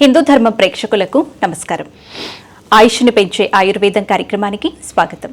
హిందూ ధర్మ ప్రేక్షకులకు నమస్కారం. ఆయుష్ని పెంచే ఆయుర్వేదం కార్యక్రమానికి స్వాగతం.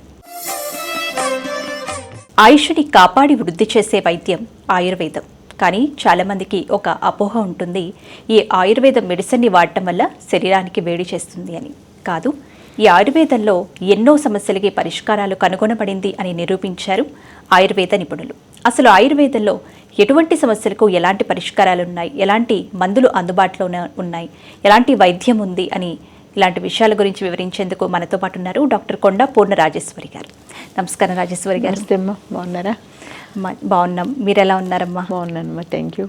ఆయుష్ని కాపాడి వృద్ధి చేసే వైద్యం ఆయుర్వేదం. కానీ చాలామందికి ఒక అపోహ ఉంటుంది ఈ ఆయుర్వేద మెడిసిన్ని వాడటం వల్ల శరీరానికి వేడి చేస్తుంది అని. కాదు ఈ ఆయుర్వేదంలో ఎన్నో సమస్యలకి పరిష్కారాలు కనుగొనబడింది అని నిరూపించారు ఆయుర్వేద నిపుణులు. అసలు ఆయుర్వేదంలో ఎటువంటి సమస్యలకు ఎలాంటి పరిష్కారాలు ఉన్నాయి? ఎలాంటి మందులు అందుబాటులో ఉన్నాయి? ఎలాంటి వైద్యం ఉంది? అని ఇలాంటి విషయాల గురించి వివరించేందుకు మనతో పాటు ఉన్నారు డాక్టర్ కొండ పూర్ణ రాజేశ్వరి గారు. నమస్కారం రాజేశ్వరి గారు. అమ్మా. బాగున్నారా? బాగున్నాం. మీరు ఎలా ఉన్నారమ్మా? బాగున్నానమ్మా. Thank you.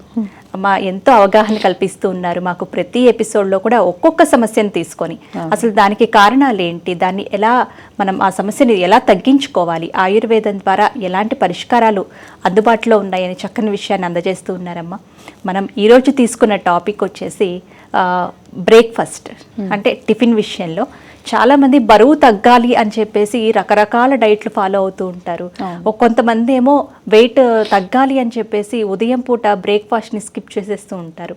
అమ్మా ఎంతో అవగాహన కల్పిస్తూ ఉన్నారు. మాకు ప్రతి ఎపిసోడ్లో కూడా ఒక్కొక్క సమస్యను తీసుకొని. అసలు దానికి కారణాలు ఏంటి? దాన్ని ఎలా మనం ఆ సమస్యని ఎలా తగ్గించుకోవాలి? ఆయుర్వేదం ద్వారా ఎలాంటి పరిష్కారాలు అందుబాటులో ఉన్నాయని చక్కని విషయాన్ని అందజేస్తూ ఉన్నారమ్మా. మనం ఈరోజు తీసుకున్న టాపిక్ వచ్చేసి బ్రేక్ఫాస్ట్ అంటే టిఫిన్ విషయంలో చాలా మంది బరువు తగ్గాలి అని చెప్పేసి రకరకాల డైట్లు ఫాలో అవుతూ ఉంటారు. కొంతమంది ఏమో వెయిట్ తగ్గాలి అని చెప్పేసి ఉదయం పూట బ్రేక్ఫాస్ట్ని స్కిప్ చేసేస్తూ ఉంటారు.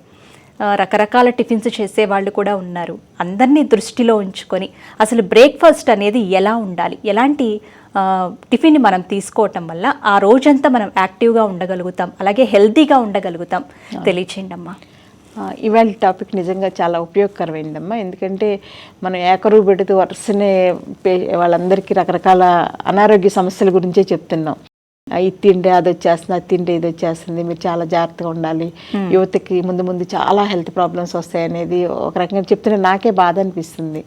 రకరకాల టిఫిన్స్ చేసే వాళ్ళు కూడా ఉన్నారు. అందరినీ దృష్టిలో ఉంచుకొని అసలు బ్రేక్ఫాస్ట్ అనేది ఎలా ఉండాలి? ఎలాంటి టిఫిన్ మనం తీసుకోవటం వల్ల ఆ రోజంతా మనం యాక్టివ్గా ఉండగలుగుతాం అలాగే హెల్తీగా ఉండగలుగుతాం తెలియచేయండి అమ్మా. ఇవాళ టాపిక్ నిజంగా చాలా ఉపయోగకరమైందమ్మా. ఎందుకంటే మనం ఏకరువు పెడుతూ వరుసనే పే వాళ్ళందరికీ రకరకాల అనారోగ్య సమస్యల గురించే చెప్తున్నాం. ఇది తింటే అది వచ్చేస్తుంది అది తింటే ఇది వచ్చేస్తుంది మీరు చాలా జాగ్రత్తగా ఉండాలి. యువతకి ముందు ముందు చాలా హెల్త్ ప్రాబ్లమ్స్ వస్తాయి అనేది ఒక రకంగా చెప్తుంటే నాకే బాధ అనిపిస్తుంది.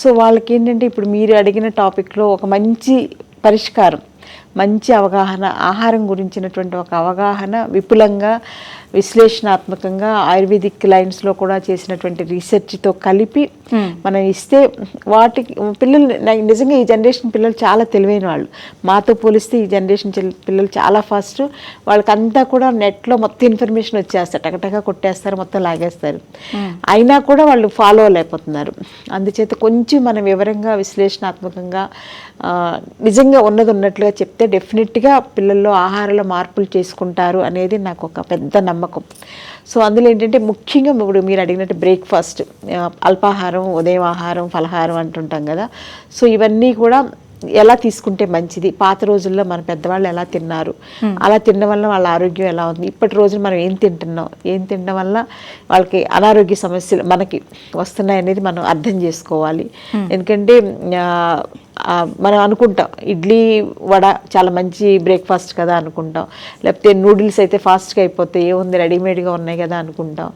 సో వాళ్ళకి ఏంటంటే ఇప్పుడు మీరు అడిగిన టాపిక్లో ఒక మంచి పరిష్కారం. మంచి అవగాహన ఆహారం గురించినటువంటి ఒక అవగాహన విపులంగా విశ్లేషణాత్మకంగా ఆయుర్వేదిక్ లైన్స్లో కూడా చేసినటువంటి రీసెర్చ్తో కలిపి మనం ఇస్తే వాటికి పిల్లలు నిజంగా ఈ జనరేషన్ పిల్లలు చాలా తెలివైన వాళ్ళు. మాతో పోలిస్తే ఈ జనరేషన్ పిల్లలు చాలా ఫాస్ట్. వాళ్ళకంతా కూడా నెట్లో మొత్తం ఇన్ఫర్మేషన్ వచ్చేస్తారు టకటక కొట్టేస్తారు మొత్తం లాగేస్తారు. అయినా కూడా వాళ్ళు ఫాలో లేకపోతున్నారు అందుచేత కొంచెం మనం వివరంగా విశ్లేషణాత్మకంగా నిజంగా ఉన్నది ఉన్నట్లుగా చెప్తే డెఫినెట్గా పిల్లల్లో ఆహారంలో మార్పులు చేసుకుంటారు అనేది నాకు ఒక పెద్ద నమ్మకం. సో అందులో ఏంటంటే ముఖ్యంగా ఇప్పుడు మీరు అడిగినట్టు బ్రేక్ఫాస్ట్ అల్పాహారం ఉదయం ఆహారం ఫలహారం అంటుంటాం కదా. సో ఇవన్నీ కూడా ఎలా తీసుకుంటే మంచిది? పాత రోజుల్లో మన పెద్దవాళ్ళు ఎలా తిన్నారు? అలా తినడం వల్ల వాళ్ళ ఆరోగ్యం ఎలా ఉంది? ఇప్పటి రోజున మనం ఏం తింటున్నాం? ఏం తినడం వల్ల వాళ్ళకి అనారోగ్య సమస్యలు మనకి వస్తున్నాయి అనేది మనం అర్థం చేసుకోవాలి. ఎందుకంటే మనం అనుకుంటాం ఇడ్లీ వడ చాలా మంచి బ్రేక్ఫాస్ట్ కదా అనుకుంటాం. లేకపోతే నూడిల్స్ అయితే ఫాస్ట్గా అయిపోతాయి ఏముంది రెడీమేడ్గా ఉన్నాయి కదా అనుకుంటాం.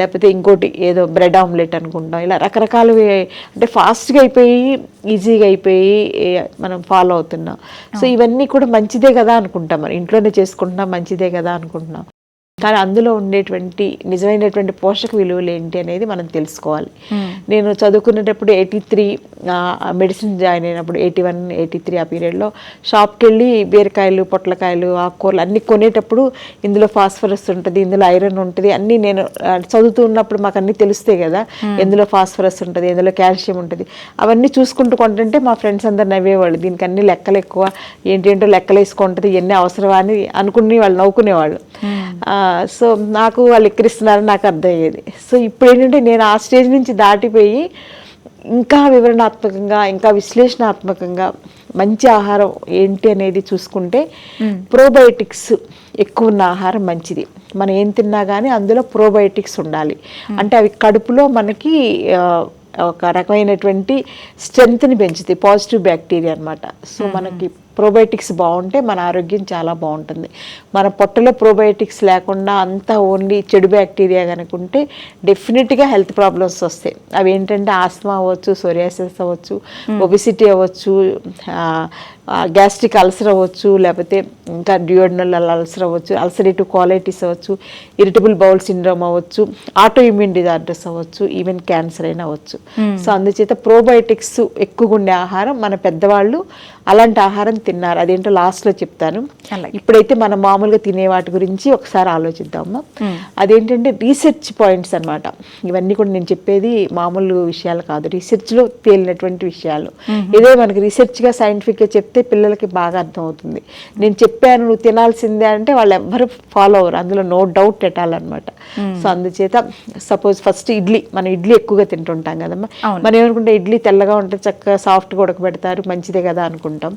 లేకపోతే ఇంకోటి ఏదో బ్రెడ్ ఆమ్లెట్ అనుకుంటాం. ఇలా రకరకాలవి అంటే ఫాస్ట్గా అయిపోయి ఈజీగా అయిపోయి మనం ఫాలో అవుతున్నాం. సో ఇవన్నీ కూడా మంచిదే కదా అనుకుంటాం మరి. ఇంట్లోనే చేసుకుంటున్నాం మంచిదే కదా అనుకుంటున్నాం. కానీ అందులో ఉండేటువంటి నిజమైనటువంటి పోషక విలువలు ఏంటి అనేది మనం తెలుసుకోవాలి. నేను చదువుకునేటప్పుడు ఎయిటీ త్రీ మెడిసిన్ జాయిన్ అయినప్పుడు ఎయిటీ వన్ ఎయిటీ త్రీ ఆ పీరియడ్లో షాప్కి వెళ్ళి బీరకాయలు పొట్లకాయలు ఆకుకూరలు అన్నీ కొనేటప్పుడు ఇందులో ఫాస్ఫరస్ ఉంటుంది ఇందులో ఐరన్ ఉంటుంది అన్నీ నేను చదువుతూ ఉన్నప్పుడు మాకు అన్నీ తెలుస్తాయి కదా. ఎందులో ఫాస్ఫరస్ ఉంటుంది ఎందులో కాల్షియం ఉంటుంది. అవన్నీ చూసుకుంటూ కొంటుంటే మా ఫ్రెండ్స్ అందరు నవ్వేవాళ్ళు దీనికి అన్ని లెక్కలు ఎక్కువ ఏంటేంటో లెక్కలు వేసుకుంటుంది ఎన్ని అవసరమా అని అనుకుని వాళ్ళు నవ్వుకునేవాళ్ళు ఆ, సో నాకు వాళ్ళు ఎక్కిరిస్తున్నారని నాకు అర్థమయ్యేది. సో ఇప్పుడు ఏంటంటే నేను ఆ స్టేజ్ నుంచి దాటిపోయి ఇంకా వివరణాత్మకంగా ఇంకా విశ్లేషణాత్మకంగా మంచి ఆహారం ఏంటి అనేది చూసుకుంటే ప్రోబయోటిక్స్ ఎక్కువ ఉన్న ఆహారం మంచిది. మనం ఏం తిన్నా కానీ అందులో ప్రోబయోటిక్స్ ఉండాలి. అంటే అవి కడుపులో మనకి ఒక రకమైనటువంటి స్ట్రెంగ్త్ని పెంచుతాయి పాజిటివ్ బ్యాక్టీరియా అన్నమాట. సో మనకి ప్రోబయోటిక్స్ బాగుంటే మన ఆరోగ్యం చాలా బాగుంటుంది. మన పొట్టలో ప్రోబయోటిక్స్ లేకుండా అంతా ఓన్లీ చెడు బ్యాక్టీరియా కనుక ఉంటే డెఫినెట్గా హెల్త్ ప్రాబ్లమ్స్ వస్తాయి. అవి ఏంటంటే ఆస్మా అవ్వచ్చు సోరియాసిస్ అవ్వచ్చు ఒబిసిటీ అవ్వచ్చు గ్యాస్ట్రిక్ అల్సర్ అవ్వచ్చు లేకపోతే ఇంకా డ్యూడనల్ అల్సర్ అవ్వచ్చు అల్సరేటివ్ క్వాలిటీస్ అవ్వచ్చు ఇరిటబుల్ బౌల్ సిండ్రోమ్ అవ్వచ్చు ఆటో ఇమ్యూన్ డిజార్డర్స్ అవ్వచ్చు ఈవెన్ క్యాన్సర్ అయినా అవ్వచ్చు. సో అందుచేత ప్రోబయోటిక్స్ ఎక్కువగా ఉండే ఆహారం మన పెద్దవాళ్ళు అలాంటి ఆహారం తిన్నారు. అదేంటో లాస్ట్లో చెప్తాను. ఇప్పుడైతే మనం మామూలుగా తినే వాటి గురించి ఒకసారి ఆలోచిద్దాము అదేంటంటే రీసెర్చ్ పాయింట్స్ అన్నమాట. ఇవన్నీ కూడా నేను చెప్పేది మామూలు విషయాలు కాదు. రీసెర్చ్లో తేలినటువంటి విషయాలు. ఇదే మనకి రీసెర్చ్గా సైంటిఫిక్గా చెప్తే చేస్తే పిల్లలకి బాగా అర్థమవుతుంది. నేను చెప్పాను నువ్వు తినాల్సిందే అంటే వాళ్ళు ఎవ్వరు ఫాలో అవ్వరు. అందులో నో డౌట్ పెట్టాలన్నమాట సో అందుచేత సపోజ్ ఫస్ట్ ఇడ్లీ మనం ఇడ్లీ ఎక్కువగా తింటుంటాం కదమ్మా. మనం ఏమనుకుంటే ఇడ్లీ తెల్లగా ఉంటుంది చక్కగా సాఫ్ట్గా ఉడకబెడతారు మంచిదే కదా అనుకుంటాం.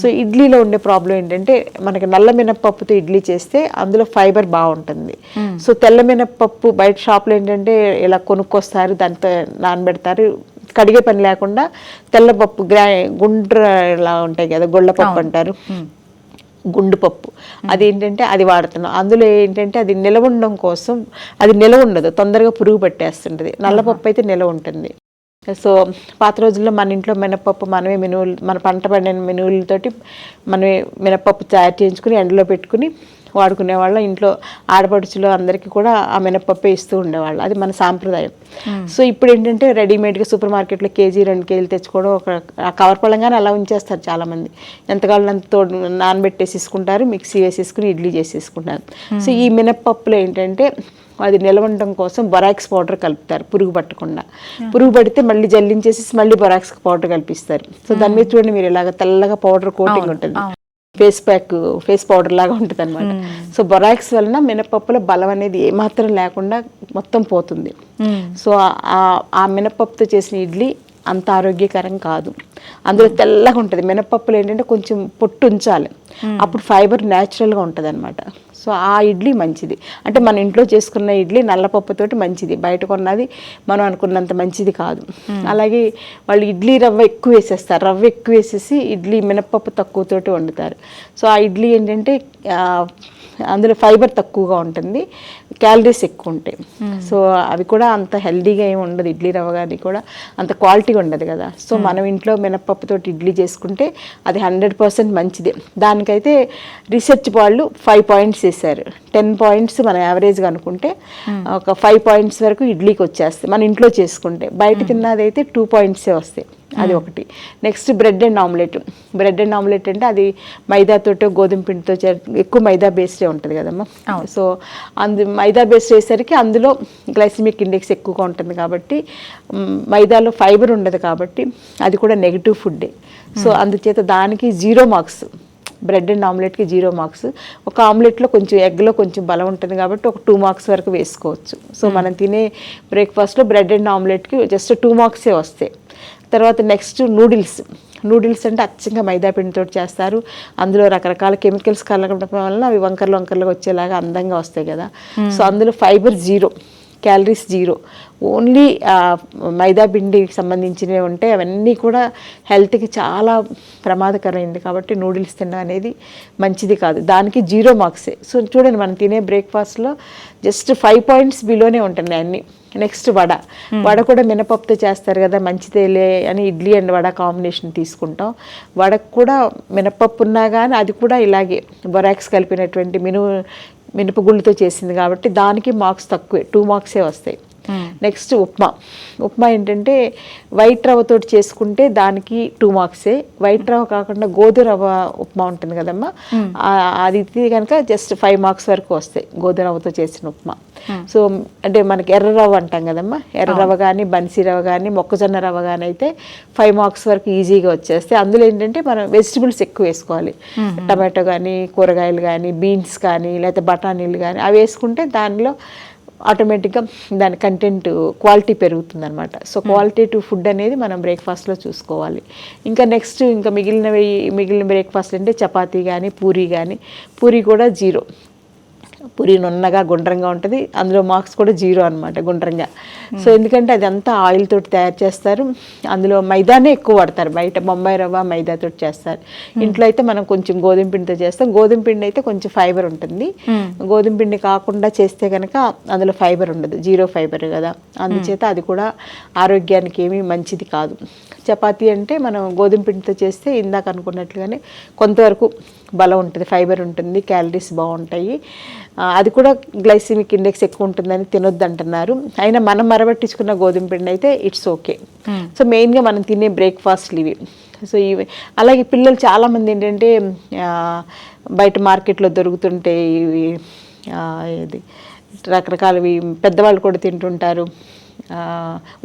సో ఇడ్లీలో ఉండే ప్రాబ్లం ఏంటంటే మనకి నల్ల మినప్పప్పుతో ఇడ్లీ చేస్తే అందులో ఫైబర్ బాగుంటుంది. సో తెల్ల మినప్పప్పు బయట షాప్లో ఏంటంటే ఇలా కొనుక్కొస్తారు దాంతో నానబెడతారు. కడిగే పని లేకుండా తెల్లపప్పు గ్రా గుండ్రలా ఉంటాయి కదా గొళ్ళపప్పు అంటారు. గుండు పప్పు. అదేంటంటే అది వాడుతున్నాం. అందులో ఏంటంటే అది నిలవ ఉండడం కోసం అది నిలవ ఉండదు తొందరగా పురుగు పట్టేస్తుంటుంది. నల్లపప్పు అయితే నిలవ ఉంటుంది. సో పాత రోజుల్లో మన ఇంట్లో మినపప్పు మనమే మినువులు మన పంట పండిన మినువులతోటి మనమే మినపప్పు తయారు చేయించుకుని ఎండలో పెట్టుకుని వాడుకునేవాళ్ళం. ఇంట్లో ఆడపడుచులు అందరికీ కూడా ఆ మినపప్పే ఇస్తూ ఉండేవాళ్ళు. అది మన సాంప్రదాయం. సో ఇప్పుడు ఏంటంటే రెడీమేడ్గా సూపర్ మార్కెట్లో కేజీ రెండు కేజీలు తెచ్చుకోవడం ఒక ఆ కవర్ పళ్ళంగానే అలా ఉంచేస్తారు చాలామంది. ఎంతకాలం అంత తోడు నానబెట్టేసేసుకుంటారు మిక్సీ వేసేసుకుని ఇడ్లీ చేసేసుకుంటారు. సో ఈ మినపప్పులో ఏంటంటే అది నిలవడం కోసం బొరాక్స్ పౌడర్ కలుపుతారు పురుగు పట్టకుండా. పురుగు పడితే మళ్ళీ జల్లించేసి మళ్ళీ బొరాక్స్ పౌడర్ కల్పిస్తారు. సో దాని మీద చూడండి మీరు ఇలాగ తెల్లగా పౌడర్ కోటింగ్ ఉంటుంది. ఫేస్ ప్యాక్ ఫేస్ పౌడర్ లాగా ఉంటుంది అనమాట సో బొరాక్స్ వలన మినపప్పులో బలం అనేది ఏమాత్రం లేకుండా మొత్తం పోతుంది. సో ఆ- మినపప్పుతో చేసిన ఇడ్లీ అంత ఆరోగ్యకరం కాదు. అందులో తెల్లగా ఉంటుంది. మినపప్పులు ఏంటంటే కొంచెం పొట్టు ఉంచాలి. అప్పుడు ఫైబర్ న్యాచురల్గా ఉంటుంది అనమాట సో ఆ ఇడ్లీ మంచిది. అంటే మన ఇంట్లో చేసుకున్న ఇడ్లీ నల్లపప్పుతోటి మంచిది. బయట కొన్నది మనం అనుకున్నంత మంచిది కాదు. అలాగే వాళ్ళు ఇడ్లీ రవ్వ ఎక్కువ వేసేస్తారు. రవ్వ ఎక్కువ వేసేసి ఇడ్లీ మినపప్పు తక్కువతోటి వండుతారు. సో ఆ ఇడ్లీ ఏంటంటే అందులో ఫైబర్ తక్కువగా ఉంటుంది క్యాలరీస్ ఎక్కువ ఉంటాయి. సో అవి కూడా అంత హెల్దీగా ఏమి ఉండదు ఇడ్లీ రవ్వ కానీ కూడా అంత క్వాలిటీగా ఉండదు కదా. సో మనం ఇంట్లో మినపప్పుతో ఇడ్లీ చేసుకుంటే అది హండ్రెడ్ పర్సెంట్ మంచిదే. దానికైతే రీసెర్చ్ వాళ్ళు ఫైవ్ పాయింట్స్ వేశారు టెన్ పాయింట్స్ మనం యావరేజ్గా అనుకుంటే ఒక ఫైవ్ పాయింట్స్ వరకు ఇడ్లీకి వచ్చేస్తాయి మన ఇంట్లో చేసుకుంటే. బయట తిన్నదైతే టూ పాయింట్సే వస్తాయి. అది ఒకటి. Next bread and omelette bread and omelette అంటే అది మైదాతోటో గోధుమ పిండితో చే- ఎక్కువ మైదా బేస్డే ఉంటుంది కదమ్మా. సో అందు మైదా బేస్డ్ వేసరికి అందులో గ్లైసిమిక్ ఇండెక్స్ ఎక్కువగా ఉంటుంది కాబట్టి మైదాలో ఫైబర్ ఉండదు కాబట్టి అది కూడా నెగిటివ్ ఫుడ్డే సో అందుచేత దానికి జీరో మార్క్స్ బ్రెడ్ అండ్ ఆమ్లెట్కి జీరో మార్క్స్ ఒక ఆమ్లెట్లో కొంచెం ఎగ్లో కొంచెం బలం ఉంటుంది కాబట్టి ఒక టూ మార్క్స్ వరకు వేసుకోవచ్చు. సో మనం తినే బ్రేక్ఫాస్ట్లో బ్రెడ్ అండ్ ఆమ్లెట్కి జస్ట్ టూ మార్క్సే వస్తాయి. తర్వాత నెక్స్ట్ నూడిల్స్. నూడిల్స్ అంటే అచ్చంగా మైదా పిండితో చేస్తారు. అందులో రకరకాల కెమికల్స్ కలగడం వల్ల అవి వంకర్లు వంకర్లు వచ్చేలాగా అందంగా వస్తాయి కదా. సో అందులో fibre zero calories zero. Only maida పిండికి సంబంధించినవి ఉంటాయి అవన్నీ కూడా హెల్త్కి చాలా ప్రమాదకరమైంది కాబట్టి నూడిల్స్ తినడం అనేది మంచిది కాదు. దానికి జీరో మార్క్సే. సో చూడండి మనం తినే బ్రేక్ఫాస్ట్లో జస్ట్ ఫైవ్ పాయింట్స్ బిలోనే ఉంటున్నాయి అన్నీ. నెక్స్ట్ వడ. వడ కూడా మినపప్పుతో చేస్తారు కదా మంచిదేలే అని ఇడ్లీ అండ్ వడ కాంబినేషన్ తీసుకుంటాం. వడకు కూడా మినపప్పు ఉన్నా కానీ అది కూడా ఇలాగే బొరాక్స్ కలిపినటువంటి మినుము మినపగుళ్ళతో చేసింది కాబట్టి దానికి మార్క్స్ తక్కువే టూ మార్క్సే వస్తాయి. నెక్స్ట్ ఉప్మా. ఉప్మా ఏంటంటే వైట్ రవ్వతోటి చేసుకుంటే దానికి టూ మార్క్సే వైట్ రవ్వ కాకుండా గోధుమ రవ్వ ఉప్మా ఉంటుంది కదమ్మా. ఆ- అది కనుక జస్ట్ ఫైవ్ మార్క్స్ వరకు వస్తాయి గోధుమ రవ్వతో చేసిన ఉప్మా. సో అంటే మనకి ఎర్ర రవ్వ అంటాం కదమ్మా. ఎర్ర రవ్వ కానీ బన్సీ రవ్వ కానీ మొక్కజొన్న రవ్వ కానీ అయితే ఫైవ్ మార్క్స్ వరకు ఈజీగా వచ్చేస్తాయి. అందులో ఏంటంటే మనం వెజిటబుల్స్ ఎక్కువ వేసుకోవాలి. టమాటో కానీ కూరగాయలు కానీ బీన్స్ కానీ లేకపోతే బఠానీలు కానీ అవి వేసుకుంటే దానిలో ఆటోమేటిక్గా దాని కంటెంట్ క్వాలిటీ పెరుగుతుంది అనమాట సో క్వాలిటేటివ్ ఫుడ్ అనేది మనం బ్రేక్ఫాస్ట్లో చూసుకోవాలి. ఇంకా నెక్స్ట్ ఇంకా మిగిలినవి మిగిలిన బ్రేక్ఫాస్ట్ అంటే చపాతీ కానీ పూరీ కానీ పూరీ కూడా జీరో. పూరి నున్నగా గుండ్రంగా ఉంటుంది. అందులో మార్క్స్ కూడా జీరో అనమాట గుండ్రంగా. సో ఎందుకంటే అది అంతా ఆయిల్ తోటి తయారు చేస్తారు. అందులో మైదానే ఎక్కువ వాడతారు. బయట బొంబాయి రవ్వ మైదాతో చేస్తారు. ఇంట్లో అయితే మనం కొంచెం గోధుమ పిండితో చేస్తాం. గోధుమ పిండి అయితే కొంచెం ఫైబర్ ఉంటుంది. గోధుమ పిండి కాకుండా చేస్తే కనుక అందులో ఫైబర్ ఉండదు. జీరో ఫైబర్ కదా. అందుచేత అది కూడా ఆరోగ్యానికి ఏమీ మంచిది కాదు. చపాతీ అంటే మనం గోధుమ పిండితో చేస్తే ఇందాక అనుకున్నట్లుగానే కొంతవరకు బలం ఉంటుంది ఫైబర్ ఉంటుంది క్యాలరీస్ బాగుంటాయి. అది కూడా గ్లైసిమిక్ ఇండెక్స్ ఎక్కువ ఉంటుందని తినొద్దు అంటున్నారు. అయినా మనం మరబట్టించుకున్న గోధుమ పిండి అయితే ఇట్స్ ఓకే సో మెయిన్గా మనం తినే బ్రేక్ఫాస్ట్లు ఇవి. సో ఇవి. అలాగే పిల్లలు చాలామంది ఏంటంటే బయట మార్కెట్లో దొరుకుతుంటే ఇవి ఇది రకరకాలవి పెద్దవాళ్ళు కూడా తింటుంటారు.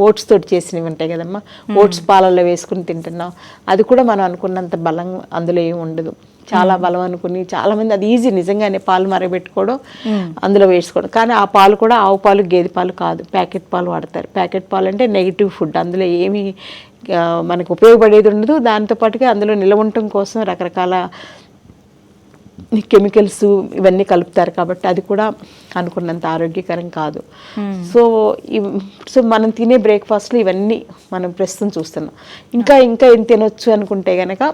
ఓట్స్ తోటి చేసినవి ఉంటాయి కదమ్మా. ఓట్స్ పాలల్లో వేసుకుని తింటున్నాం. అది కూడా మనం అనుకున్నంత బలం అందులో ఏమి ఉండదు. చాలా బలం అనుకుని చాలా మంది అది ఈజీ నిజంగానే పాలు మరగబెట్టుకోవడం అందులో వేసుకోవడం. కానీ ఆ పాలు కూడా ఆవు పాలు గేదె పాలు కాదు. ప్యాకెట్ పాలు వాడతారు. ప్యాకెట్ పాలు అంటే నెగిటివ్ ఫుడ్ అందులో ఏమి మనకు ఉపయోగపడేది ఉండదు. దాంతోపాటుగా అందులో నిలవ ఉండటం కోసం రకరకాల కెమికల్స్ ఇవన్నీ కలుపుతారు కాబట్టి అది కూడా అనుకున్నంత ఆరోగ్యకరం కాదు. సో ఇవ్- సో మనం తినే బ్రేక్ఫాస్ట్లో ఇవన్నీ మనం ప్రస్తుతం చూస్తున్నాం. ఇంకా ఇంకా ఏం తినొచ్చు అనుకుంటే కనుక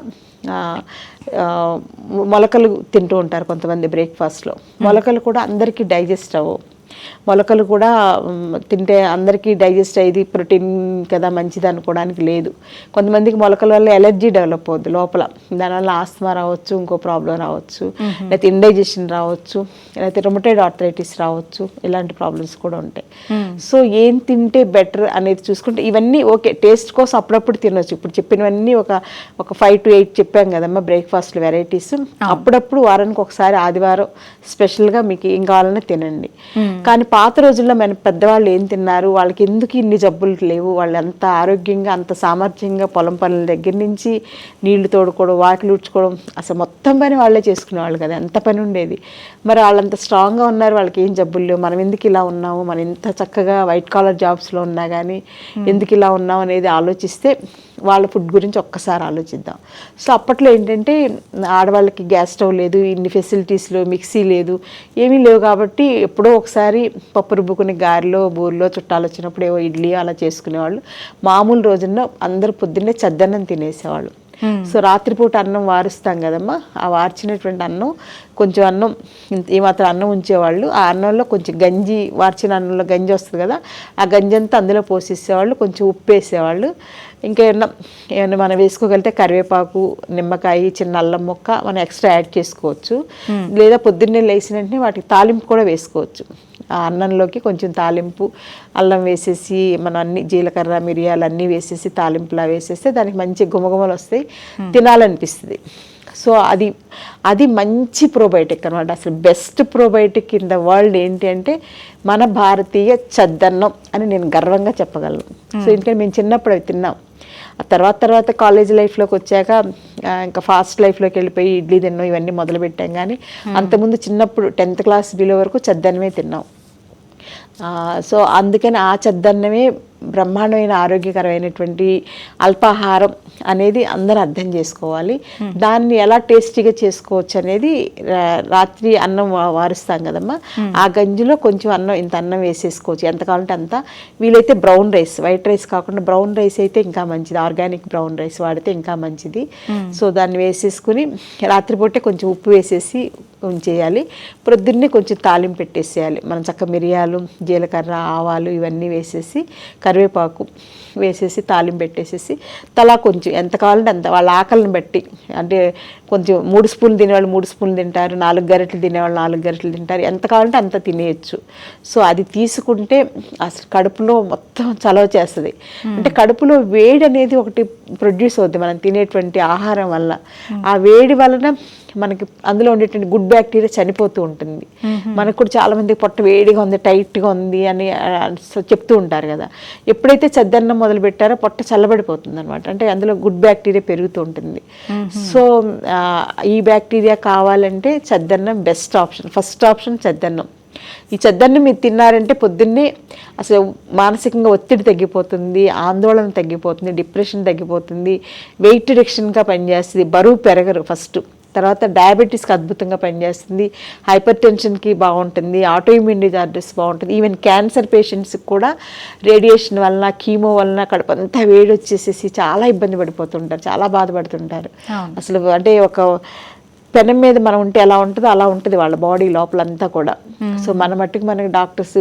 మొలకలు తింటూ ఉంటారు కొంతమంది బ్రేక్ఫాస్ట్లో. మొలకలు కూడా అందరికీ డైజెస్ట్ అవ్వవు. మొలకలు కూడా తింటే అందరికీ డైజెస్ట్ అయ్యేది ప్రోటీన్ కదా మంచిది అనుకోవడానికి లేదు. కొంతమందికి మొలకల వల్ల ఎలర్జీ డెవలప్ అవుద్ది లోపల. దానివల్ల ఆస్తమా రావచ్చు ఇంకో ప్రాబ్లం రావచ్చు లేకపోతే ఇండైజెషన్ రావచ్చు లేకపోతే రొమటైడ్ ఆర్థరైటిస్ రావచ్చు ఇలాంటి ప్రాబ్లమ్స్ కూడా ఉంటాయి. సో ఏం తింటే బెటర్ అనేది చూసుకుంటే ఇవన్నీ ఓకే టేస్ట్ కోసం అప్పుడప్పుడు తినొచ్చు. ఇప్పుడు చెప్పినవన్నీ ఒక ఒక ఫైవ్ టు ఎయిట్ చెప్పాం కదమ్మా బ్రేక్ఫాస్ట్ వెరైటీస్. అప్పుడప్పుడు వారానికి ఒకసారి ఆదివారం స్పెషల్గా మీకు ఏం కావాలన్నా తినండి కానీ పాత రోజుల్లో మన పెద్దవాళ్ళు ఏం తిన్నారు? వాళ్ళకి ఎందుకు ఇన్ని జబ్బులు లేవు? వాళ్ళు అంత ఆరోగ్యంగా అంత సామర్థ్యంగా పొలం పనుల దగ్గర నుంచి నీళ్ళు తోడుకోవడం వాకిలు ఉడ్చుకోవడం అసలు మొత్తం పని వాళ్ళే చేసుకునేవాళ్ళు కదా ఎంత పని ఉండేది? మరి వాళ్ళంత స్ట్రాంగ్గా ఉన్నారు వాళ్ళకి ఏం జబ్బులు లేవు? మనం ఎందుకు ఇలా ఉన్నాము? మనం ఇంత చక్కగా వైట్ కాలర్ జాబ్స్లో ఉన్నా కానీ ఎందుకు ఇలా ఉన్నాం అనేది ఆలోచిస్తే వాళ్ళ ఫుడ్ గురించి ఒక్కసారి ఆలోచిద్దాం. సో అప్పట్లో ఏంటంటే ఆడవాళ్ళకి గ్యాస్ స్టవ్ లేదు ఇన్ని ఫెసిలిటీస్లో మిక్సీ లేదు ఏమీ లేవు కాబట్టి ఎప్పుడో ఒకసారి పప్పు రుబ్బుకుని గారెలో బూరిలో చుట్టాలు వచ్చినప్పుడు ఏవో ఇడ్లీ అలా చేసుకునేవాళ్ళు. మామూలు రోజుల్లో అందరూ పొద్దున్నే చద్దన్నం తినేసేవాళ్ళు. సో రాత్రిపూట అన్నం వారుస్తాం కదమ్మా. ఆ వార్చినటువంటి అన్నం కొంచెం అన్నం ఏమాత్రం అన్నం ఉంచేవాళ్ళు. ఆ అన్నంలో కొంచెం గంజి వార్చిన అన్నంలో గంజి వస్తుంది కదా ఆ గంజి అంతా అందులో పోసేసేవాళ్ళు కొంచెం ఉప్పు వేసేవాళ్ళు ఇంకా ఏమన్నా ఏమన్నా మనం వేసుకోగలిగితే కరివేపాకు నిమ్మకాయ చిన్న అల్లం ముక్క మనం ఎక్స్ట్రా యాడ్ చేసుకోవచ్చు. లేదా పొద్దున్నే లేచిన వెంటనే వాటికి తాలింపు కూడా వేసుకోవచ్చు. ఆ అన్నంలోకి కొంచెం తాలింపు అల్లం వేసేసి మనం అన్ని జీలకర్ర మిరియాలు అన్నీ వేసేసి తాలింపులా వేసేస్తే దానికి మంచి గుమగుమలు వస్తాయి తినాలనిపిస్తుంది. సో అది అది మంచి ప్రోబయోటిక్ అనమాట అసలు best probiotic in the world ఏంటి అంటే మన భారతీయ చద్దన్నం అని నేను గర్వంగా చెప్పగలను. సో ఎందుకంటే మేము చిన్నప్పుడు అవి తిన్నాం. ఆ తర్వాత తర్వాత కాలేజ్ లైఫ్లోకి వచ్చాక ఇంకా ఫాస్ట్ లైఫ్లోకి వెళ్ళిపోయి ఇడ్లీ తిన్నాం ఇవన్నీ మొదలు పెట్టాం కానీ అంతకుముందు చిన్నప్పుడు టెన్త్ క్లాస్ బిలో వరకు చద్దన్నమే తిన్నాం. సో అందుకని ఆ చద్దన్నమే బ్రహ్మాండమైన ఆరోగ్యకరమైనటువంటి అల్పాహారం అనేది అందరూ అర్థం చేసుకోవాలి. దాన్ని ఎలా టేస్టీగా చేసుకోవచ్చు అనేది రాత్రి అన్నం వారుస్తాం కదమ్మా. ఆ గంజిలో కొంచెం అన్నం ఇంత అన్నం వేసేసుకోవచ్చు. ఎంత కావాలంటే అంత. వీలైతే బ్రౌన్ రైస్ వైట్ రైస్ కాకుండా బ్రౌన్ రైస్ అయితే ఇంకా మంచిది. ఆర్గానిక్ బ్రౌన్ రైస్ వాడితే ఇంకా మంచిది. సో దాన్ని వేసేసుకుని రాత్రిపూటే కొంచెం ఉప్పు వేసేసి ఉంచేయాలి. ప్రొద్దున్నే కొంచెం తాలింపు పెట్టేసేయాలి. మనం చక్క మిరియాలు జీలకర్ర ఆవాలు ఇవన్నీ వేసేసి కరివేపాకు వేసేసి తాలింపు పెట్టేసేసి తలా కొంచెం ఎంత కావాలంటే అంత వాళ్ళ ఆకలిని బట్టి అంటే కొంచెం మూడు స్పూన్లు తినేవాళ్ళు మూడు స్పూన్లు తింటారు నాలుగు గరిటెలు తినేవాళ్ళు నాలుగు గరిటెలు తింటారు. ఎంత కావాలంటే అంత తినేయచ్చు. సో అది తీసుకుంటే అసలు కడుపులో మొత్తం చలవ చేస్తుంది. అంటే కడుపులో వేడి అనేది ఒకటి ప్రొడ్యూస్ అవుద్ది మనం తినేటువంటి ఆహారం వల్ల. ఆ వేడి వలన మనకి అందులో ఉండేటువంటి గుడ్ బ్యాక్టీరియా చనిపోతూ ఉంటుంది. మనకు కూడా చాలా మంది పొట్ట వేడిగా ఉంది టైట్గా ఉంది అని చెప్తూ ఉంటారు కదా. ఎప్పుడైతే చద్దన్నం మొదలు పెట్టారో పొట్ట చల్లబడిపోతుంది అనమాట అంటే అందులో గుడ్ బ్యాక్టీరియా పెరుగుతూ ఉంటుంది. సో ఈ బ్యాక్టీరియా కావాలంటే చద్దన్నం బెస్ట్ ఆప్షన్ ఫస్ట్ ఆప్షన్ చద్దన్నం. ఈ చద్దన్నం మీరు తిన్నారంటే పొద్దున్నే అసలు మానసికంగా ఒత్తిడి తగ్గిపోతుంది ఆందోళన తగ్గిపోతుంది డిప్రెషన్ తగ్గిపోతుంది వెయిట్ రిడక్షన్గా పనిచేస్తుంది బరువు పెరగరు ఫస్ట్ తర్వాత డయాబెటీస్కి అద్భుతంగా పనిచేస్తుంది హైపర్ టెన్షన్కి బాగుంటుంది ఆటోఇమ్యూన్ డిజార్డర్స్ బాగుంటుంది ఈవెన్ క్యాన్సర్ పేషెంట్స్కి కూడా రేడియేషన్ వలన కీమో వలన కడుపంతా వేడి వచ్చేసేసి చాలా ఇబ్బంది పడిపోతుంటారు చాలా బాధపడుతుంటారు. అసలు అంటే ఒక పెనం మీద మనం ఉంటే ఎలా ఉంటుందో అలా ఉంటుంది వాళ్ళ బాడీ లోపలంతా కూడా. సో మన మట్టుకు మనకి డాక్టర్స్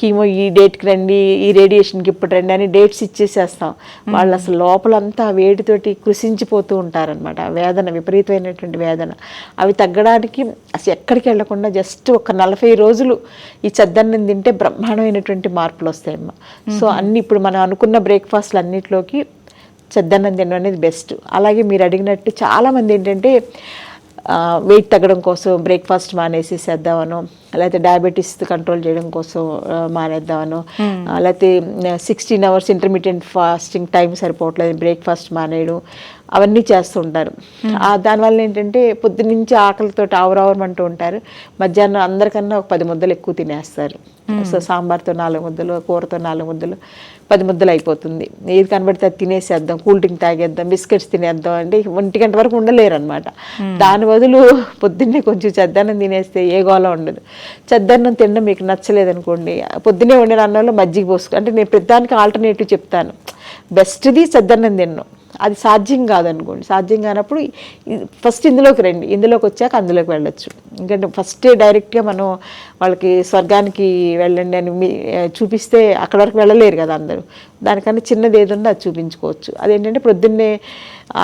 కీమో ఈ డేట్కి రండి ఈ రేడియేషన్కి ఇప్పుడు రండి అని డేట్స్ ఇచ్చేసేస్తాం. వాళ్ళు అసలు లోపలంతా వేడితోటి కృషించిపోతూ ఉంటారనమాట వేదన విపరీతమైనటువంటి వేదన. అవి తగ్గడానికి అసలు ఎక్కడికి వెళ్ళకుండా జస్ట్ ఒక నలభై రోజులు ఈ చద్దన్నం తింటే బ్రహ్మాండమైనటువంటి మార్పులు వస్తాయమ్మా. సో అన్ని ఇప్పుడు మనం అనుకున్న బ్రేక్ఫాస్ట్లు అన్నిట్లోకి చద్దన్నం తినడం అనేది బెస్ట్. అలాగే మీరు అడిగినట్టు చాలామంది ఏంటంటే వెయిట్ తగ్గడం కోసం బ్రేక్ఫాస్ట్ మానేసి చేద్దామనో లేకపోతే డయాబెటీస్ కంట్రోల్ చేయడం కోసం మానేద్దామను లేకపోతే sixteen hours intermediate fasting time సరిపోవట్లేదు బ్రేక్ఫాస్ట్ మానేయడం అవన్నీ చేస్తుంటారు. దానివల్ల ఏంటంటే పొద్దునుంచి ఆకలితో ఆవురావరమంటూ ఉంటారు. మధ్యాహ్నం అందరికన్నా ఒక పది ముద్దలు ఎక్కువ తినేస్తారు. సో సాంబార్తో నాలుగు ముద్దలు కూరతో నాలుగు ముద్దలు పది ముద్దలు అయిపోతుంది. ఏది కనబడితే అది తినేసేద్దాం కూల్ డ్రింక్ తాగేద్దాం బిస్కెట్స్ తినేద్దాం అంటే ఒంటి గంట వరకు ఉండలేరు అనమాట దాని బదులు పొద్దున్నే కొంచెం చెద్దన్నం తినేస్తే ఏ గోళ ఉండదు. చెద్దన్నం తినడం మీకు నచ్చలేదు అనుకోండి పొద్దున్నే వండిన అన్నంలో మజ్జిగ పోసుకో అంటే నేను ప్రతిదానికి ఆల్టర్నేటివ్ చెప్తాను. బెస్ట్ది చెద్దన్నం తిన్నాం అది సాధ్యం కాదనుకోండి. సాధ్యం కానప్పుడు ఫస్ట్ ఇందులోకి రండి. ఇందులోకి వచ్చాక అందులోకి వెళ్ళొచ్చు. ఎందుకంటే ఫస్ట్ డైరెక్ట్గా మనం వాళ్ళకి స్వర్గానికి వెళ్ళండి అని చూపిస్తే అక్కడ వరకు వెళ్ళలేరు కదా అందరూ. దానికన్నా చిన్నది ఏది ఉందో అది చూపించుకోవచ్చు. అదేంటంటే ప్రొద్దున్నే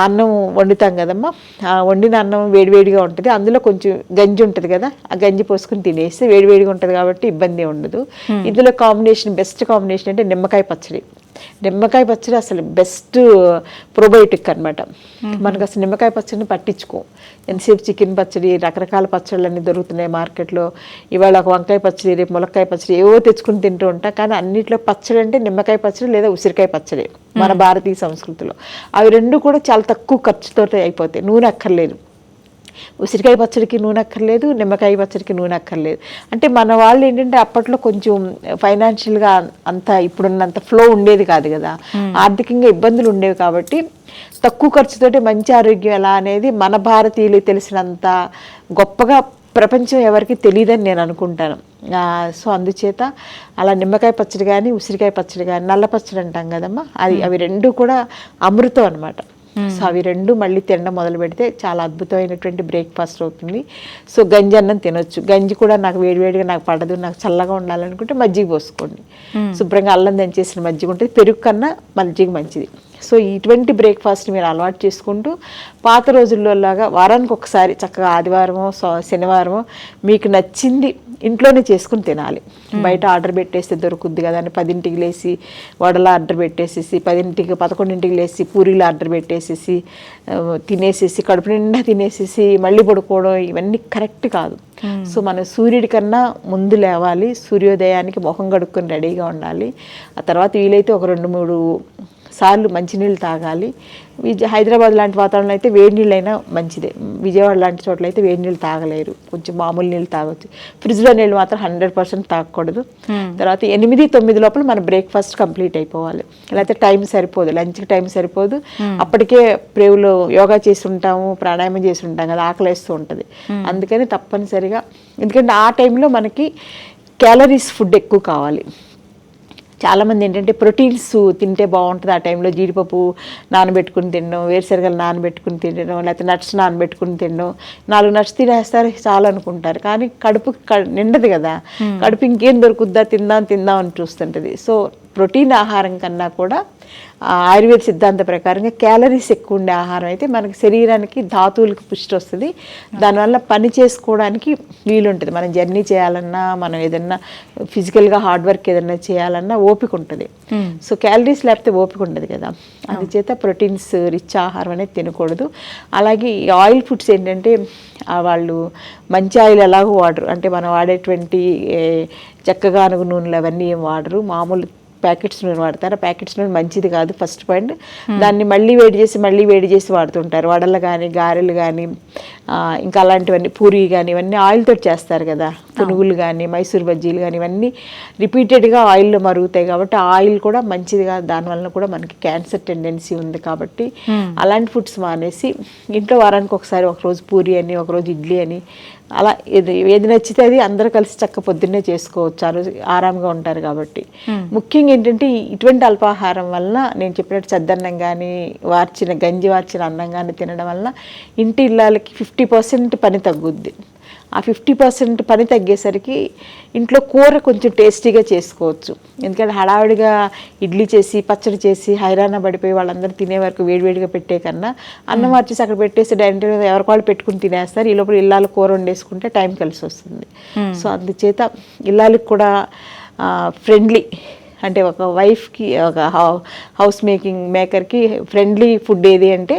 అన్నం వండుతాం కదమ్మా. ఆ వండిన అన్నం వేడివేడిగా ఉంటుంది. అందులో కొంచెం గంజి ఉంటుంది కదా. ఆ గంజి పోసుకుని తినేస్తే వేడివేడిగా ఉంటుంది కాబట్టి ఇబ్బంది ఉండదు. ఇందులో కాంబినేషన్ బెస్ట్ కాంబినేషన్ అంటే నిమ్మకాయ పచ్చడి. నిమ్మకాయ పచ్చడి అసలు బెస్ట్ ప్రోబయోటిక్ అన్నమాట. మనకు అసలు నిమ్మకాయ పచ్చడిని పట్టించుకో. ఎంతసేపు చికెన్ పచ్చడి రకరకాల పచ్చళ్ళు అన్నీ దొరుకుతున్నాయి మార్కెట్లో. ఇవాళ ఒక వంకాయ పచ్చడి రేపు ములక్కాయ పచ్చడి ఏవో తెచ్చుకుని తింటూ ఉంటా. కానీ అన్నిట్లో పచ్చడి అంటే నిమ్మకాయ పచ్చడి లేదా ఉసిరికాయ పచ్చడి. మన భారతీయ సంస్కృతిలో. అవి రెండు కూడా చాలా తక్కువ ఖర్చుతో అయిపోతాయి. నూనె అక్కర్లేదు. ఉసిరికాయ పచ్చడికి నూనె అక్కర్లేదు నిమ్మకాయ పచ్చడికి నూనె అక్కర్లేదు అంటే మన వాళ్ళు ఏంటంటే అప్పట్లో కొంచెం ఫైనాన్షియల్గా అంత ఇప్పుడున్నంత ఫ్లో ఉండేది కాదు కదా. ఆర్థికంగా ఇబ్బందులు ఉండేవి కాబట్టి తక్కువ ఖర్చుతోటి మంచి ఆరోగ్యం ఎలా అనేది మన భారతీయులు తెలిసినంత గొప్పగా ప్రపంచం ఎవరికి తెలియదని నేను అనుకుంటాను. సో అందుచేత అలా నిమ్మకాయ పచ్చడి కానీ ఉసిరికాయ పచ్చడి కానీ నల్ల పచ్చడి అంటాం కదమ్మా అది అవి రెండు కూడా అమృతం అనమాట సో అవి రెండు మళ్ళీ తినడం మొదలు పెడితే చాలా అద్భుతమైనటువంటి బ్రేక్ఫాస్ట్ అవుతుంది. సో గంజి అన్నం తినొచ్చు. గంజి కూడా నాకు వేడివేడిగా నాకు పడదు. నాకు చల్లగా ఉండాలనుకుంటే మజ్జిగ పోసుకోండి. శుభ్రంగా అల్లం దంచేసిన మజ్జిగ ఉంటుంది పెరుగు కన్నా మజ్జిగ మంచిది. సో ఇటువంటి బ్రేక్ఫాస్ట్ మీరు అలవాటు చేసుకుంటూ పాత రోజుల్లో లాగా వారానికి ఒకసారి చక్కగా ఆదివారమో శనివారమో మీకు నచ్చింది ఇంట్లోనే చేసుకుని తినాలి. బయట ఆర్డర్ పెట్టేస్తే దొరుకుద్ది కదా అని పదింటికి లేసి వడల ఆర్డర్ పెట్టేసేసి పదింటికి పదకొండింటికి లేసి పూరీలు ఆర్డర్ పెట్టేసేసి తినేసేసి కడుపు నిండా తినేసేసి మళ్ళీ పడుకోవడం ఇవన్నీ కరెక్ట్ కాదు. సో మన సూర్యుడి కన్నా ముందు లేవాలి సూర్యోదయానికి మొహం కడుక్కొని రెడీగా ఉండాలి. ఆ తర్వాత వీలైతే ఒక రెండు మూడు సార్లు మంచినీళ్ళు తాగాలి. విజయ హైదరాబాద్ లాంటి వాతావరణంలో అయితే వేడి నీళ్ళు అయినా మంచిదే. విజయవాడ లాంటి చోట్ల అయితే వేడి నీళ్ళు తాగలేరు. కొంచెం మామూలు నీళ్ళు తాగొచ్చు. ఫ్రిడ్జ్లో నీళ్ళు మాత్రం హండ్రెడ్ పర్సెంట్ తాగకూడదు. తర్వాత ఎనిమిది తొమ్మిది లోపల మన బ్రేక్ఫాస్ట్ కంప్లీట్ అయిపోవాలి. లేకపోతే టైం సరిపోదు. లంచ్కి టైం సరిపోదు. అప్పటికే ప్రేవులో యోగా చేసి ఉంటాము ప్రాణాయామం చేసి ఉంటాం కదా ఆకలేస్తూ ఉంటుంది. అందుకని తప్పనిసరిగా ఎందుకంటే ఆ టైంలో మనకి క్యాలరీస్ ఫుడ్ ఎక్కువ కావాలి. చాలామంది ఏంటంటే ప్రోటీన్స్ తింటే బాగుంటుంది. ఆ టైంలో జీడిపప్పు నానబెట్టుకుని తినడం వేరుశనగలు నానబెట్టుకుని తినడం లేకపోతే నట్స్ నానబెట్టుకుని తినడం. నాలుగు నట్స్ తినేస్తారు చాలు అనుకుంటారు. కానీ కడుపు నిండదు కదా. కడుపు ఇంకేం దొరుకుద్దా? తిందాం తిందాం అని చూస్తుంటుంది. సో ప్రోటీన్ ఆహారం కన్నా కూడా ఆయుర్వేద సిద్ధాంత ప్రకారంగా క్యాలరీస్ ఎక్కువ ఉండే ఆహారం అయితే మనకి శరీరానికి ధాతువులకు పుష్టి వస్తుంది. దానివల్ల పని చేసుకోవడానికి వీలుంటుంది. మనం జర్నీ చేయాలన్నా మనం ఏదన్నా ఫిజికల్గా హార్డ్ వర్క్ ఏదన్నా చేయాలన్నా ఓపిక ఉంటుంది. సో క్యాలరీస్ లేకపోతే ఓపిక ఉండదు కదా. అందుచేత ప్రోటీన్స్ రిచ్ ఆహారం అనేది తినకూడదు. అలాగే ఈ ఆయిల్ ఫుడ్స్ ఏంటంటే వాళ్ళు మంచి ఆయిల్ ఎలాగో వాడరు. అంటే మనం వాడేటువంటి ఏ, చెక్కగానుగు నూనెలు అవన్నీ ఏం వాడరు. మామూలు ప్యాకెట్స్ నూనె వాడతారు. ప్యాకెట్స్ నూనె మంచిది కాదు ఫస్ట్ పాయింట్. దాన్ని మళ్ళీ వేడి చేసి మళ్ళీ వేడి చేసి వాడుతుంటారు. వడలు కానీ గారెలు కానీ ఇంకా అలాంటివన్నీ పూరి కానీ ఇవన్నీ ఆయిల్తో చేస్తారు కదా. పునుగులు కానీ మైసూర్ బజ్జీలు కానీ ఇవన్నీ రిపీటెడ్గా ఆయిల్లో మరుగుతాయి కాబట్టి ఆయిల్ కూడా మంచిది కాదు. దానివల్ల కూడా మనకి క్యాన్సర్ టెండెన్సీ ఉంది కాబట్టి అలాంటి ఫుడ్స్ మానేసి ఇంట్లో వారానికి ఒకసారి ఒకరోజు పూరి అని ఒకరోజు ఇడ్లీ అని అలా ఏది ఏది నచ్చితే అది అందరూ కలిసి చక్క పొద్దున్నే చేసుకోవచ్చు. ఆ రోజు ఆరాంగా ఉంటారు కాబట్టి. ముఖ్యంగా ఏంటంటే ఇటువంటి అల్పాహారం వలన నేను చెప్పినట్టు చద్దన్నం కానీ వార్చిన గంజి వార్చిన అన్నం కానీ తినడం వలన ఇంటి ఇళ్ళకి ఫిఫ్టీ పర్సెంట్ పని తగ్గుద్ది. ఆ ఫిఫ్టీ పర్సెంట్ పని తగ్గేసరికి ఇంట్లో కూర కొంచెం టేస్టీగా చేసుకోవచ్చు. ఎందుకంటే హడావిడిగా ఇడ్లీ చేసి పచ్చడి చేసి హైరాణ పడిపోయి వాళ్ళందరూ తినే వరకు వేడివేడిగా పెట్టే కన్నా అన్నం మార్చేసి అక్కడ పెట్టేసి డైనింగ్ టేబుల్ ఎవరికి వాళ్ళు పెట్టుకుని తినేస్తారు. ఈ లోపల ఇల్లాలు కూర వండేసుకుంటే టైం కలిసి వస్తుంది సో అందుచేత ఇల్లాలకు కూడా ఫ్రెండ్లీ అంటే ఒక వైఫ్కి ఒక హౌస్ మేకింగ్ మేకర్కి ఫ్రెండ్లీ ఫుడ్ ఏది అంటే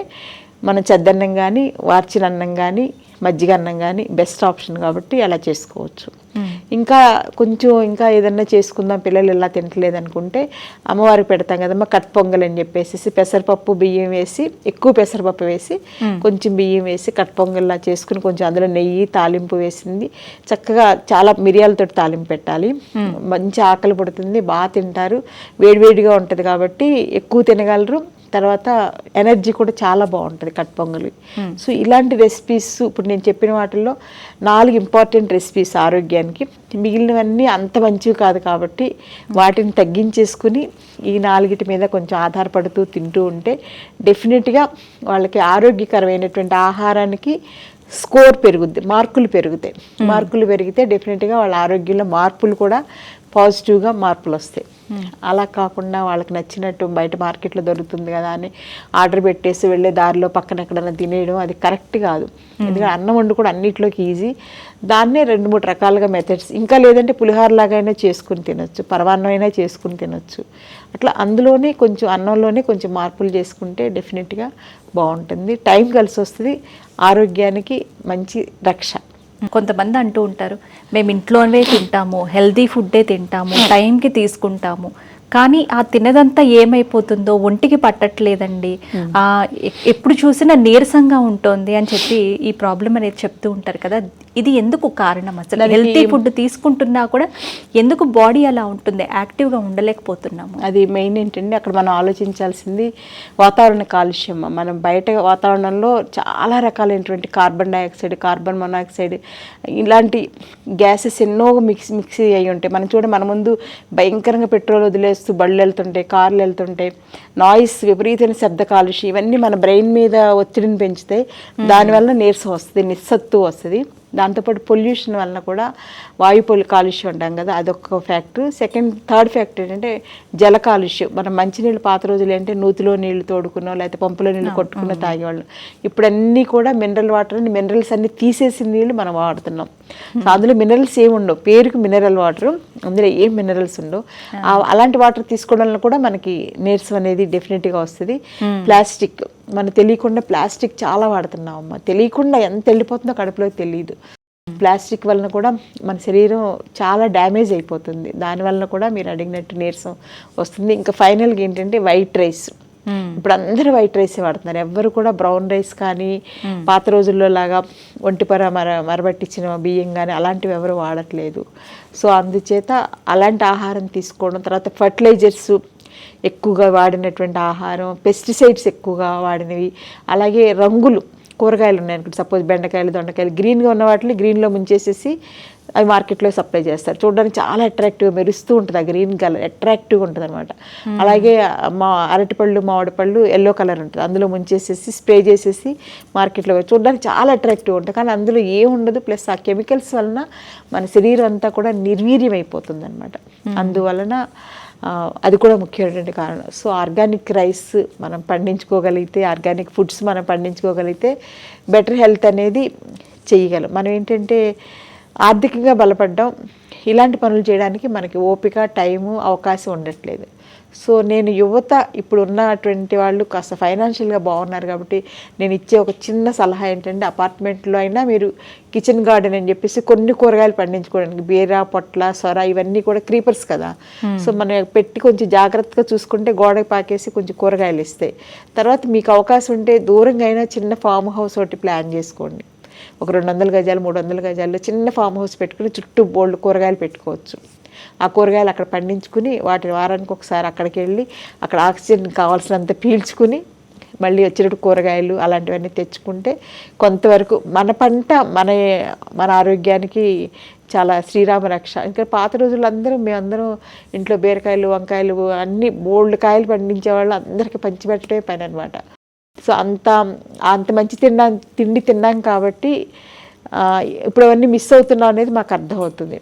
మనం చద్దన్నం కానీ వార్చిన అన్నం కానీ మజ్జిగ అన్నం కానీ బెస్ట్ ఆప్షన్ కాబట్టి అలా చేసుకోవచ్చు. ఇంకా కొంచెం ఇంకా ఏదన్నా చేసుకుందాం పిల్లలు ఇలా తింటలేదు అనుకుంటే అమ్మవారికి పెడతాం కదమ్మా కట్ పొంగల్ అని చెప్పేసి పెసరపప్పు బియ్యం వేసి ఎక్కువ పెసరపప్పు వేసి కొంచెం బియ్యం వేసి కట్ పొంగల్లా చేసుకుని కొంచెం అందులో నెయ్యి తాలింపు వేసింది. చక్కగా చాలా మిరియాలతో తాలింపు పెట్టాలి. మంచి ఆకలి పడుతుంది బాగా తింటారు. వేడివేడిగా ఉంటుంది కాబట్టి ఎక్కువ తినగలరు. తర్వాత ఎనర్జీ కూడా చాలా బాగుంటుంది కట్ పొంగలి. సో ఇలాంటి రెసిపీస్ ఇప్పుడు నేను చెప్పిన వాటిల్లో నాలుగు ఇంపార్టెంట్ రెసిపీస్ ఆరోగ్యానికి. మిగిలినవన్నీ అంత మంచివి కాదు కాబట్టి వాటిని తగ్గించేసుకుని ఈ నాలుగిటి మీద కొంచెం ఆధారపడుతూ తింటూ ఉంటే డెఫినెట్గా వాళ్ళకి ఆరోగ్యకరమైనటువంటి ఆహారానికి స్కోర్ పెరుగుద్ది మార్కులు పెరుగుతాయి. మార్కులు పెరిగితే డెఫినెట్గా వాళ్ళ ఆరోగ్యంలో మార్పులు కూడా పాజిటివ్గా మార్పులు వస్తాయి. అలా కాకుండా వాళ్ళకి నచ్చినట్టు బయట మార్కెట్లో దొరుకుతుంది కదా అని ఆర్డర్ పెట్టేసి వెళ్ళే దారిలో పక్కన ఎక్కడైనా తినేయడం అది కరెక్ట్ కాదు. ఎందుకంటే అన్నం వండు కూడా అన్నిట్లోకి ఈజీ. దాన్నే రెండు మూడు రకాలుగా మెథడ్స్. ఇంకా లేదంటే పులిహోర లాగైనా చేసుకుని తినొచ్చు. పరమాన్నం అయినా చేసుకుని తినొచ్చు. అట్లా అందులోనే కొంచెం అన్నంలోనే కొంచెం మార్పులు చేసుకుంటే డెఫినెట్గా బాగుంటుంది. టైం కలిసి వస్తుంది. ఆరోగ్యానికి మంచి రక్ష. కొంతమంది అంటూ ఉంటారు మేము ఇంట్లోనే తింటాము హెల్దీ ఫుడ్డే తింటాము టైంకి తీసుకుంటాము. కానీ ఆ తినదంతా ఏమైపోతుందో ఒంటికి పట్టట్లేదండి. ఆ ఎ- ఎప్పుడు చూసినా నీరసంగా ఉంటుంది అని చెప్పి ఈ ప్రాబ్లం అనేది చెప్తూ ఉంటారు కదా. ఇది ఎందుకు కారణం అసలు? హెల్తీ ఫుడ్ తీసుకుంటున్నా కూడా ఎందుకు బాడీ అలా ఉంటుంది? యాక్టివ్గా ఉండలేకపోతున్నాము. అది మెయిన్ ఏంటంటే అక్కడ మనం ఆలోచించాల్సింది వాతావరణ కాలుష్యం. మనం బయట వాతావరణంలో చాలా రకాలైనటువంటి కార్బన్ డైఆక్సైడ్ కార్బన్ మొనాక్సైడ్ ఇలాంటి గ్యాసెస్ ఎన్నో మిక్స్ మిక్స్ అయ్యి ఉంటాయి. మనం చూడ మన ముందు భయంకరంగా పెట్రోల్ వదిలేస్తూ బళ్ళు వెళ్తుంటాయి కార్లు వెళ్తుంటాయి నాయిస్ విపరీతమైన శబ్ద కాలుష్యం ఇవన్నీ మన బ్రెయిన్ మీద ఒత్తిడిని పెంచుతాయి దానివల్ల నీరసం వస్తుంది నిస్సత్తు వస్తుంది. దాంతోపాటు పొల్యూషన్ వలన కూడా వాయు పొల్యూ కాలుష్యం ఉంటాం కదా అదొక ఫ్యాక్టర్. సెకండ్ థర్డ్ ఫ్యాక్టర్ ఏంటంటే జల కాలుష్యం. మనం మంచినీళ్ళు పాత రోజులు అంటే నూతిలో నీళ్ళు తోడుకున్నో లేకపోతే పంపులో నీళ్ళు కొట్టుకున్న తాగేవాళ్ళం. ఇప్పుడు అన్నీ కూడా మినరల్ వాటర్ మినరల్స్ అన్ని తీసేసిన నీళ్ళు మనం వాడుతున్నాం. అందులో మినరల్స్ ఏమి ఉండవు. పేరుకి మినరల్ వాటర్ అందులో ఏం మినరల్స్ ఉండవు. అలాంటి వాటర్ తీసుకోవడం వల్ల కూడా మనకి నీరసం అనేది డెఫినెట్గా వస్తుంది. ప్లాస్టిక్ మనం తెలియకుండా ప్లాస్టిక్ చాలా వాడుతున్నాం అమ్మ. తెలియకుండా ఎంత వెళ్ళిపోతుందో కడుపులో తెలియదు ప్లాస్టిక్ వలన కూడా మన శరీరం చాలా డ్యామేజ్ అయిపోతుంది. దాని వలన కూడా మీరు అడిగినట్టు నీరసం వస్తుంది. ఇంకా ఫైనల్గా ఏంటంటే వైట్ రైస్. ఇప్పుడు అందరూ వైట్ రైస్ వాడుతున్నారు. ఎవ్వరు కూడా బ్రౌన్ రైస్ కానీ పాత రోజుల్లో లాగా ఒంటిపర మర మరబట్టించిన బియ్యం కానీ అలాంటివి ఎవరు వాడట్లేదు. సో అందుచేత అలాంటి ఆహారం తీసుకోవడం తర్వాత ఫర్టిలైజర్స్ ఎక్కువగా వాడినటువంటి ఆహారం పెస్టిసైడ్స్ ఎక్కువగా వాడినవి అలాగే రంగులు కూరగాయలు ఉన్నాయి అనుకోండి సపోజ్ బెండకాయలు దొండకాయలు గ్రీన్గా ఉన్న వాటిని గ్రీన్లో ముంచేసేసి అవి మార్కెట్లో సప్లై చేస్తారు. చూడడానికి చాలా అట్రాక్టివ్గా మెరుస్తూ ఉంటుంది ఆ గ్రీన్ కలర్ అట్రాక్టివ్గా ఉంటుంది అనమాట అలాగే మా అరటిపళ్ళు మామిడి పళ్ళు ఎల్లో కలర్ ఉంటుంది. అందులో ముంచేసేసి స్ప్రే చేసేసి మార్కెట్లో చూడడానికి చాలా అట్రాక్టివ్గా ఉంటుంది. కానీ అందులో ఏం ఉండదు. ప్లస్ ఆ కెమికల్స్ వలన మన శరీరం అంతా కూడా నిర్వీర్యం అయిపోతుంది అనమాట అందువలన ఆ, అది కూడా ముఖ్యమైనటువంటి కారణం. సో ఆర్గానిక్ రైస్ మనం పండించుకోగలిగితే ఆర్గానిక్ ఫుడ్స్ మనం పండించుకోగలిగితే బెటర్ హెల్త్ అనేది చేయగలం మనం ఏంటంటే ఆర్థికంగా బలపడ్డం. ఇలాంటి పనులు చేయడానికి మనకి ఓపిక టైము అవకాశం ఉండట్లేదు. సో నేను యువత ఇప్పుడు ఉన్నటువంటి వాళ్ళు కాస్త ఫైనాన్షియల్గా బాగున్నారు కాబట్టి నేను ఇచ్చే ఒక చిన్న సలహా ఏంటంటే అపార్ట్మెంట్లో అయినా మీరు కిచెన్ గార్డెన్ అని చెప్పేసి కొన్ని కూరగాయలు పండించుకోవడానికి బీర పొట్ల సొర ఇవన్నీ కూడా క్రీపర్స్ కదా. సో మనం పెట్టి కొంచెం జాగ్రత్తగా చూసుకుంటే గోడకి పాకేసి కొంచెం కూరగాయలు ఇస్తాయి. తర్వాత మీకు అవకాశం ఉంటే దూరంగా అయినా చిన్న ఫామ్ హౌస్ ఒకటి ప్లాన్ చేసుకోండి. ఒక రెండు వందల గజాలు మూడు వందల గజాల్లో చిన్న ఫామ్ హౌస్ పెట్టుకుని చుట్టూ బోల్డ్ కూరగాయలు పెట్టుకోవచ్చు. ఆ కూరగాయలు అక్కడ పండించుకుని వాటిని వారానికి ఒకసారి అక్కడికి వెళ్ళి అక్కడ ఆక్సిజన్ కావాల్సినంత పీల్చుకుని మళ్ళీ వచ్చినట్టు కూరగాయలు అలాంటివన్నీ తెచ్చుకుంటే కొంతవరకు మన పంట మన మన ఆరోగ్యానికి చాలా శ్రీరామ రక్ష. ఇంకా పాత రోజుల్లో అందరూ మేమందరం ఇంట్లో బీరకాయలు వంకాయలు అన్ని బోల్డ్ కాయలు పండించే వాళ్ళు అందరికీ పంచిపెట్టడమే పని అనమాట సో అంత అంత మంచి తిన్నా తిండి తిన్నాం కాబట్టి ఇప్పుడు అవన్నీ మిస్ అవుతున్నాం అనేది మాకు అర్థమవుతుంది.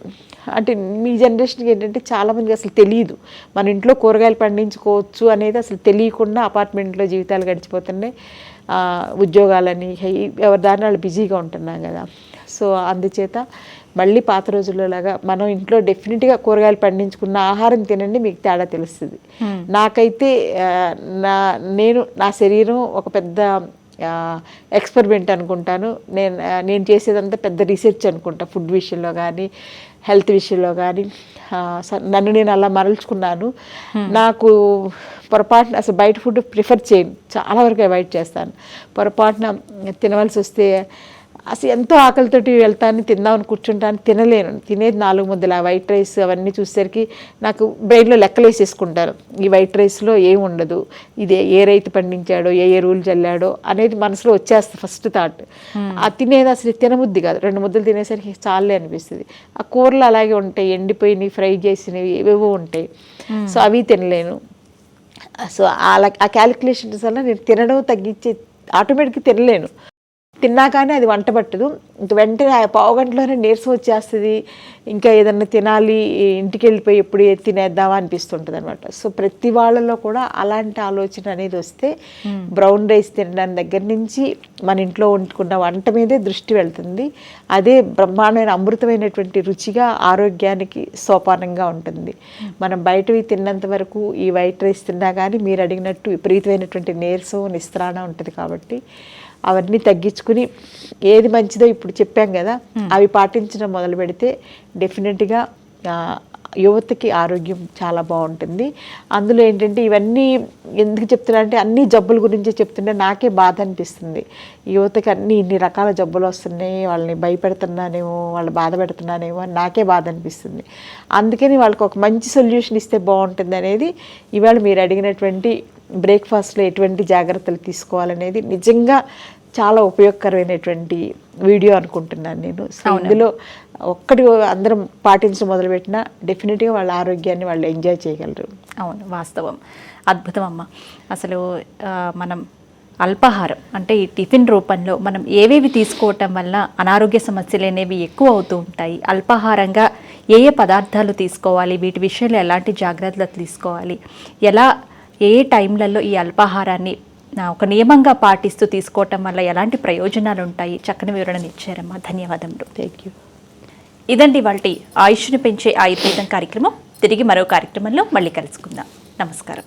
అంటే మీ జనరేషన్కి ఏంటంటే చాలామందికి అసలు తెలియదు మన ఇంట్లో కూరగాయలు పండించుకోవచ్చు అనేది అసలు తెలియకుండా అపార్ట్మెంట్లో జీవితాలు గడిచిపోతున్నాయి. ఉద్యోగాలని ఎవరి దారిని వాళ్ళు బిజీగా ఉంటున్నాం కదా. సో అందుచేత మళ్ళీ పాత రోజుల్లో లాగా మనం ఇంట్లో డెఫినెట్గా కూరగాయలు పండించుకున్న ఆహారం తినండి మీకు తేడా తెలుస్తుంది. నాకైతే నా నేను నా శరీరం ఒక పెద్ద ఎక్స్పెరిమెంట్ అనుకుంటాను. నేను నేను చేసేదంతా పెద్ద రీసెర్చ్ అనుకుంటా ఫుడ్ విషయంలో కానీ హెల్త్ విషయంలో కానీ నన్ను నేను అలా మరల్చుకున్నాను. నాకు పొరపాటున అసలు బయట ఫుడ్ ప్రిఫర్ చేయను. చాలా వరకు అవాయిడ్ చేస్తాను. పొరపాటున తినవలసి వస్తే అసలు ఎంతో ఆకలితోటి వెళ్తాను తిందామని కూర్చుంటాను తినలేను. తినేది నాలుగు ముద్దలు ఆ వైట్ రైస్ అవన్నీ చూసేసరికి నాకు బ్రెయిన్లో లెక్కలు వేసేసుకుంటారు. ఈ వైట్ రైస్లో ఏం ఉండదు ఇది ఏ రైతు పండించాడో ఏ ఎరువులు చల్లాడో అనేది మనసులో వచ్చేస్తుంది ఫస్ట్ థాట్. ఆ తినేది అసలు తినబుద్ధి కాదు. రెండు ముద్దలు తినేసరికి చాలే అనిపిస్తుంది. ఆ కూరలు అలాగే ఉంటాయి ఎండిపోయినవి ఫ్రై చేసినవి ఏవేవో ఉంటాయి. సో అవి తినలేను. సో అలా ఆ క్యాలిక్యులేషన్స్ వల్ల నేను తినడం తగ్గించి ఆటోమేటిక్గా తినలేను. తిన్నా కానీ అది వంట పట్టదు. ఇంక వెంటనే పావు గంటలోనే నీరసం వచ్చేస్తుంది. ఇంకా ఏదన్నా తినాలి ఇంటికి వెళ్ళిపోయి ఎప్పుడు తినేద్దామా అనిపిస్తుంటుంది అనమాట సో ప్రతి వాళ్ళలో కూడా అలాంటి ఆలోచన అనేది వస్తే బ్రౌన్ రైస్ తినడానికి దగ్గర నుంచి మన ఇంట్లో వండుకున్న వంట మీదే దృష్టి వెళ్తుంది. అదే బ్రహ్మాండమైన అమృతమైనటువంటి రుచిగా ఆరోగ్యానికి సోపానంగా ఉంటుంది. మనం బయటవి తిన్నంత వరకు ఈ వైట్ రైస్ తిన్నా కానీ మీరు అడిగినట్టు విపరీతమైనటువంటి నీరసం నిస్త్రాణ ఉంటుంది కాబట్టి అవన్నీ తగ్గించుకుని ఏది మంచిదో ఇప్పుడు చెప్పాం కదా అవి పాటించడం మొదలు పెడితే డెఫినెట్గా యువతకి ఆరోగ్యం చాలా బాగుంటుంది. అందులో ఏంటంటే ఇవన్నీ ఎందుకు చెప్తున్నా అంటే అన్ని జబ్బుల గురించి చెప్తుంటే నాకే బాధ అనిపిస్తుంది. యువతకి అన్ని ఇన్ని రకాల జబ్బులు వస్తున్నాయి వాళ్ళని భయపెడుతున్నానేమో వాళ్ళు బాధ పెడుతున్నానేమో అని నాకే బాధ అనిపిస్తుంది. అందుకని వాళ్ళకి ఒక మంచి సొల్యూషన్ ఇస్తే బాగుంటుంది అనేది ఇవాళ మీరు అడిగినటువంటి బ్రేక్ఫాస్ట్లో ఎటువంటి జాగ్రత్తలు తీసుకోవాలనేది నిజంగా చాలా ఉపయోగకరమైనటువంటి వీడియో అనుకుంటున్నాను నేను. సో ఇందులో ఒక్కటి అందరం పాటించడం మొదలుపెట్టినా డెఫినెట్గా వాళ్ళ ఆరోగ్యాన్ని వాళ్ళు ఎంజాయ్ చేయగలరు. అవును వాస్తవం. అద్భుతం అమ్మ. అసలు మనం అల్పాహారం అంటే ఈ టిఫిన్ రూపంలో మనం ఏవేవి తీసుకోవటం వల్ల అనారోగ్య సమస్యలు అనేవి ఎక్కువ అవుతూ ఉంటాయి. అల్పాహారంగా ఏ ఏ పదార్థాలు తీసుకోవాలి వీటి విషయంలో ఎలాంటి జాగ్రత్తలు తీసుకోవాలి ఎలా ఏ టైంలలో ఈ అల్పాహారాన్ని ఒక నియమంగా పాటిస్తూ తీసుకోవటం వల్ల ఎలాంటి ప్రయోజనాలు ఉంటాయి? చక్కని వివరణ ఇచ్చారమ్మా. ధన్యవాదములు. థ్యాంక్ యూ ఇదండి వాళ్ళ ఆయుష్ను పెంచే ఆయుర్వేదం కార్యక్రమం. తిరిగి మరో కార్యక్రమంలో మళ్ళీ కలుసుకుందాం. నమస్కారం.